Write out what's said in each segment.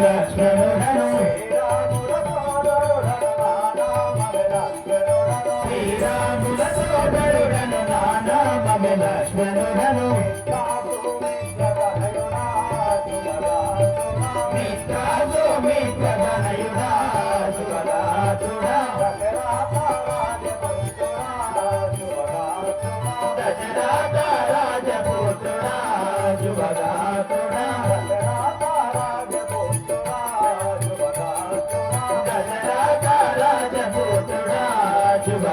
లక్ష్మణుడను శ్రీరాముల మిత్ర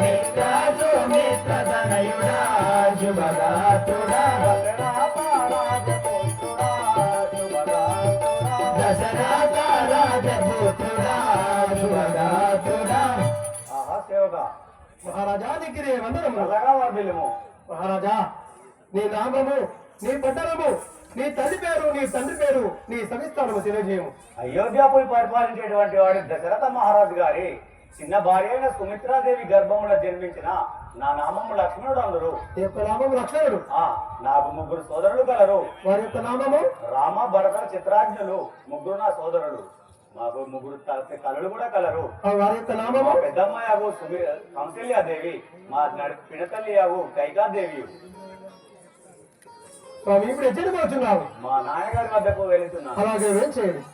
మిత్రాసు మిత్రతనయుడా శుభదాతుడా వందనము. వర్ధిల్లుము మహారాజా నీ నామము నీ పట్టణము నీ తల్లి పేరు నీ తండ్రి పేరు నీ సవిస్తానము తెలియజేయము. అయోధ్యపై పరిపాలించేటువంటి వాడి దశరథ మహారాజు గారి చిన్న భార్య అయిన సుమిత్రాదేవి గర్భమున జన్మించిన నా నామము లక్ష్మణుడు అందరు. యొక్క నామము లక్ష్మణుడు. ఆ నాకు ముగ్గురు సోదరులు కలరు వారి యొక్క నామము? రామ భరత చిత్రాజ్ఞులు ముగ్గురు నా సోదరులు. మాకు ముగ్గురు కలలు కూడా కలరు. వారి యొక్క నామము? పెద్దమ్మ యాగు సుమి కౌశల్యాదేవి మా నడి పిడతల్లి యాగు కైకాదేవి స్వామి ఇప్పుడు మా నాన్నగారి వద్దకు వెళుతున్నాను. అలాగే ఏం చేయండి